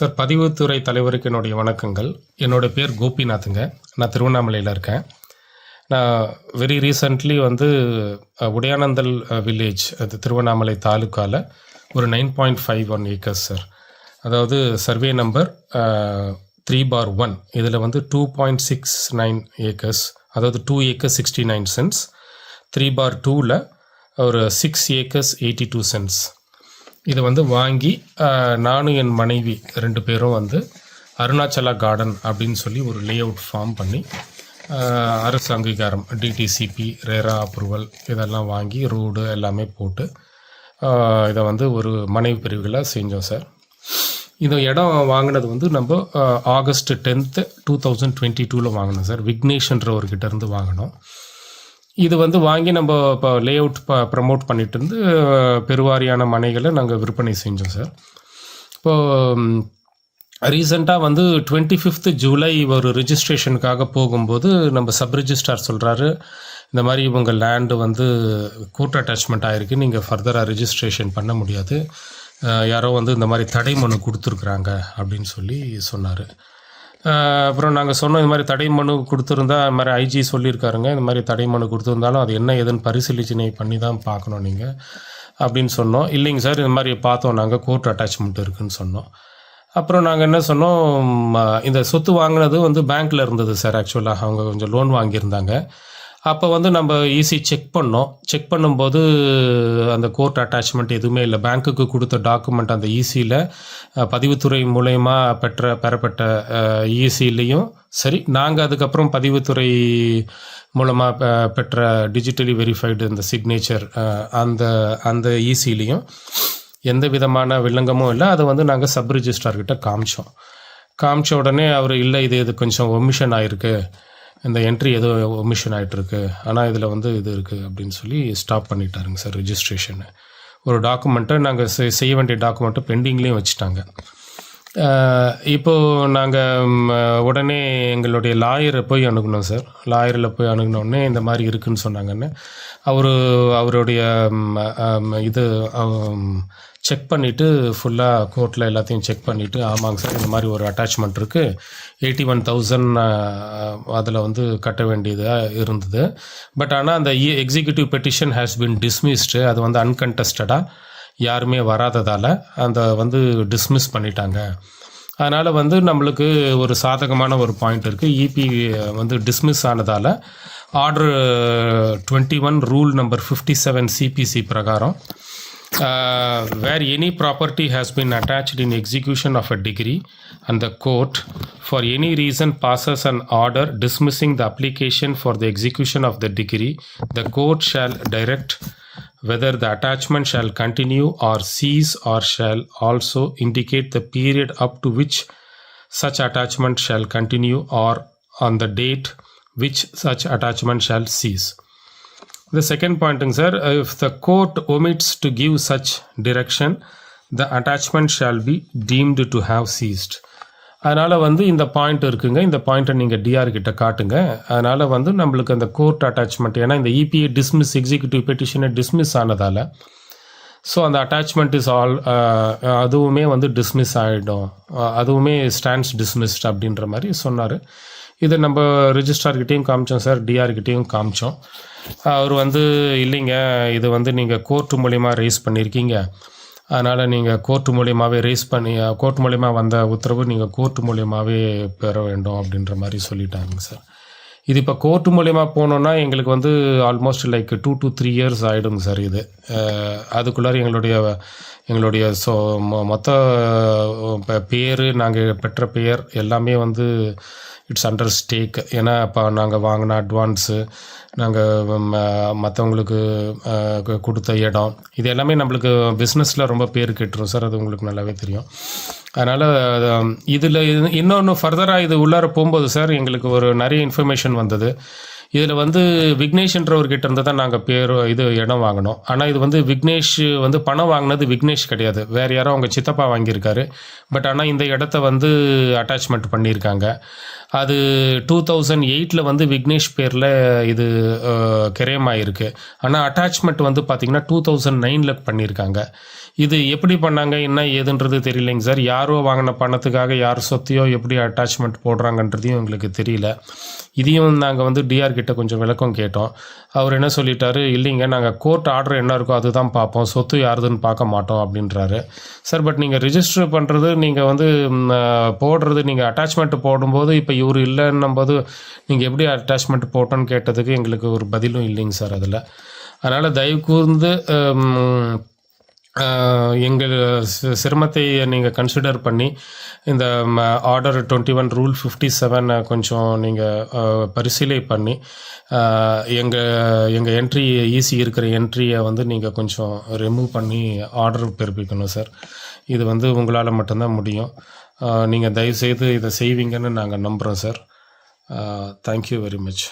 Sir பதிவுத்துறை தலைவருக்கு என்னுடைய வணக்கங்கள். என்னோடய பேர் கோபிநாத்துங்க. நான் திருவண்ணாமலையில் இருக்கேன். நான் வெரி ரீசன்ட்லி வந்து உடையானந்தல் வில்லேஜ் அது திருவண்ணாமலை தாலுக்காவில் ஒரு nine point five one acres sir. அதாவது survey number three four one இதில் வந்து two point six nine acres அதாவது two acres sixty nine cents three four டூவில் ஒரு six acres eighty two cents இதை வந்து வாங்கி நானும் என் மனைவி ரெண்டு பேரும் வந்து அருணாச்சலா கார்டன் அப்படின்னு சொல்லி ஒரு லே அவுட் ஃபார்ம் பண்ணி அரசு அங்கீகாரம் டிடிசிபி ரேரா அப்ரூவல் இதெல்லாம் வாங்கி ரோடு எல்லாமே போட்டு இதை வந்து ஒரு மனைவி பிரிவுகளாக செஞ்சோம் சார். இந்த இடம் வாங்கினது வந்து நம்ம August tenth two thousand twenty டூவில் வாங்கினோம் சார். விக்னேஷ்ன்றவர்கிட்ட இருந்து வாங்கினோம். இது வந்து வாங்கி நம்ம இப்போ லே அவுட் ப்ரமோட் பண்ணிட்டு இருந்து பெருவாரியான மனைகளை நாங்கள் விற்பனை செஞ்சோம் சார் இப்போது ரீசெண்டாக வந்து டுவெண்ட்டி ஃபிஃப்த் ஜூலை ஒரு ரிஜிஸ்ட்ரேஷனுக்காக போகும்போது நம்ம சப் ரிஜிஸ்ட்ரார் சொல்கிறாரு இந்த மாதிரி உங்கள் லேண்டு வந்து கூட்ட அட்டாச்மெண்ட் ஆகிருக்கு நீங்கள் ஃபர்தராக ரிஜிஸ்ட்ரேஷன் பண்ண முடியாது. யாரோ வந்து இந்த மாதிரி தடை மனு கொடுத்துருக்குறாங்க அப்படின்னு சொல்லி சொன்னார். அப்புறம் நாங்கள் சொன்னோம் இந்த மாதிரி தடை மனு கொடுத்துருந்தா இந்த மாதிரி ஐஜி சொல்லியிருக்காருங்க. இந்த மாதிரி தடை மனு கொடுத்துருந்தாலும் அது என்ன ஏதுன்னு பரிசீலிச்சனை பண்ணி தான் பார்க்கணும் நீங்கள் அப்படின்னு சொன்னோம். இல்லைங்க சார் இந்த மாதிரி பார்த்தோம். நாங்கள் கோர்ட் அட்டாச்மெண்ட் இருக்குதுன்னு சொன்னோம். அப்புறம் நாங்கள் என்ன சொன்னோம் இந்த சொத்து வாங்கினது வந்து பேங்க்கில் இருந்தது சார் ஆக்சுவலாக அவங்க கொஞ்சம் லோன் வாங்கியிருந்தாங்க. அப்போ வந்து நம்ம ஈஸி செக் பண்ணோம். செக் பண்ணும்போது அந்த கோர்ட் அட்டாச்மெண்ட் எதுவுமே இல்லை. பேங்க்குக்கு கொடுத்த டாக்குமெண்ட் அந்த ஈசியில் பதிவுத்துறை மூலயமா பெற்ற பெறப்பட்ட ஈசிலையும் சரி நாங்கள் அதுக்கப்புறம் பதிவுத்துறை மூலமாக பெற்ற டிஜிட்டலி வெரிஃபைடு இந்த சிக்னேச்சர் அந்த அந்த ஈசிலையும் எந்த விதமான வில்லங்கமும் இல்லை. அதை வந்து நாங்கள் சப் ரிஜிஸ்ட்ரார்கிட்ட காமிச்சோம். காமிச்ச உடனே அவர் இல்லை இது இது கொஞ்சம் ஒமிஷன் ஆயிருக்கு. இந்த என்ட்ரி ஏதோ ஒமிஷன் ஆகிட்டுருக்கு ஆனால் இதில் வந்து இது இருக்குது அப்படின்னு சொல்லி ஸ்டாப் பண்ணிட்டாருங்க சார் ரிஜிஸ்ட்ரேஷனை ஒரு டாக்குமெண்ட்டை நாங்கள் செய்ய வேண்டிய டாக்குமெண்ட்டை பெண்டிங்லேயும் வச்சுட்டாங்க. இப்போது நாங்கள் உடனே எங்களுடைய லாயரை போய் அணுகுனோம் சார் லாயரில் போய் அணுகினோடனே இந்த மாதிரி இருக்குன்னு சொன்னாங்கன்னு. அவர் அவருடைய இது செக் பண்ணிவிட்டு ஃபுல்லாக கோர்ட்டில் எல்லாத்தையும் செக் பண்ணிவிட்டு ஆமாங்க சார் இந்த மாதிரி ஒரு அட்டாச்மெண்ட் இருக்குது எயிட்டி ஒன் தௌசண்ட் அதில் வந்து கட்ட வேண்டியதாக இருந்தது. பட் ஆனால் அந்த executive petition has been dismissed அது வந்து அன்கண்டஸ்டடாக யாருமே வராததால் அந்த வந்து டிஸ்மிஸ் பண்ணிட்டாங்க. அதனால் வந்து நம்மளுக்கு ஒரு சாதகமான ஒரு பாயிண்ட் இருக்குது இபி வந்து டிஸ்மிஸ் ஆனதால் order twenty one rule number fifty seven CPC பிரகாரம் uh, where any property has been attached in execution of a degree and the court for any reason passes an order dismissing the application for the execution of the degree. The court shall direct whether the attachment shall continue or cease or shall also indicate the period up to which such attachment shall continue or on the date which such attachment shall cease the second pointing, sir, if the court omits to give such direction, the attachment shall be deemed to have ceased. அதனால் வந்து இந்த point இருக்குங்க. இந்த பாயிண்ட்டை நீங்கள் TR கிட்ட காட்டுங்க. அதனால் வந்து நம்மளுக்கு அந்த கோர்ட் அட்டாச்மெண்ட் ஏன்னா இந்த இபிஏ டிஸ்மிஸ் எக்ஸிக்யூட்டிவ் பெட்டிஷனை டிஸ்மிஸ் ஆனதால் ஸோ அந்த அட்டாச்மெண்ட் இஸ் ஆல் அதுவுமே வந்து டிஸ்மிஸ் ஆகிடும் அதுவுமே ஸ்டாண்ட்ஸ் டிஸ்மிஸ்ட் அப்படின்ற மாதிரி சொன்னார். இதை நம்ம ரிஜிஸ்ட்ரார்கிட்டையும் காமிச்சோம் சார் டிஆர்கிட்டையும் காமிச்சோம். அவர் வந்து இல்லைங்க இது வந்து நீங்கள் கோர்ட்டு மூலிமா ரைஸ் பண்ணியிருக்கீங்க அதனால் நீங்கள் கோர்ட்டு மூலியமாகவே ரைஸ் பண்ணி கோர்ட் மூலிமா வந்த உத்தரவு நீங்கள் கோர்ட்டு மூலியமாகவே பெற வேண்டும் அப்படின்ற மாதிரி சொல்லிட்டாங்க சார். இது இப்போ கோர்ட்டு மூலியமாக போனோன்னா எங்களுக்கு வந்து almost like two to three years ஆகிடுங்க சார் இது. அதுக்குள்ளார எங்களுடைய எங்களுடைய ஸோ மொத்த பேர் நாங்கள் பெற்ற பெயர் எல்லாமே வந்து இட்ஸ் அண்டர் ஸ்டேக் ஏன்னா இப்போ நாங்கள் வாங்கின அட்வான்ஸு நாங்கள் மற்றவங்களுக்கு கொடுத்த இடம். இது எல்லாமே நம்மளுக்கு பிஸ்னஸில் ரொம்ப பேர் கெட்டுரும். சார் அது உங்களுக்கு நல்லாவே தெரியும். அதனால் இதில் இன்னொன்று ஃபர்தராக இது உள்ளார போகும்போது சார் எங்களுக்கு ஒரு நிறைய இன்ஃபர்மேஷன் வந்தது. இதில் வந்து விக்னேஷ்ன்றவர்கிட்ட இருந்து தான் நாங்கள் பேர் இது இடம் வாங்கினோம். ஆனால் இது வந்து விக்னேஷ் வந்து பணம் வாங்கினது விக்னேஷ் கிடையாது. வேறு யாரோ அவங்க சித்தப்பா வாங்கியிருக்காரு. பட் ஆனால் இந்த இடத்த வந்து அட்டாச்மெண்ட் பண்ணியிருக்காங்க. அது டூ தௌசண்ட் எயிட்டில் வந்து விக்னேஷ் பேரில் இது கிரேம் ஆயிருக்கு ஆனால் அட்டாச்மெண்ட் வந்து பார்த்தீங்கன்னா டூ தௌசண்ட் நைனில் பண்ணியிருக்காங்க இது எப்படி பண்ணாங்க? என்ன ஏதுன்றது தெரியலைங்க சார். யாரோ வாங்கின பணத்துக்காக யார் சொத்தையோ எப்படி அட்டாச்மெண்ட் போடுறாங்கன்றதையும் எங்களுக்கு தெரியல. இதையும் நாங்கள் வந்து டிஆர் கிட்ட கொஞ்சம் விளக்கம் கேட்டோம். அவர் என்ன சொல்லிட்டாரு? இல்லைங்க நாங்கள் கோர்ட் ஆர்டர் என்ன இருக்கோ அதுதான் பார்ப்போம். சொத்து யாருதுன்னு பார்க்க மாட்டோம் அப்படின்றாரு. சார் பட் நீங்கள் ரிஜிஸ்டர் பண்ணுறது நீங்கள் வந்து போடுறது நீங்கள் அட்டாச்மெண்ட் போடும்போது இப்போ இவர் இல்லைன்னும் போது நீங்கள் எப்படி அட்டாச்மெண்ட் போட்டோன்னு கேட்டதுக்கு எங்களுக்கு ஒரு பதிலும் இல்லைங்க சார் அதில். அதனால் தயவு கூர்ந்து எங்கள் சிரமத்தை நீங்கள் கன்சிடர் பண்ணி இந்த order twenty one rule fifty செவனை கொஞ்சம் நீங்கள் பரிசீலை பண்ணி எங்கள் எங்கள் என்ட்ரி ஈஸி இருக்கிற என்ட்ரியை வந்து நீங்கள் கொஞ்சம் ரிமூவ் பண்ணி ஆர்டர் பிறப்பிக்கணும் சார். இது வந்து உங்களால் மட்டும்தான் முடியும். நீங்கள் தயவுசெய்து இதை செய்வீங்கன்னு நாங்கள் நம்புகிறோம் சார். Thank you very much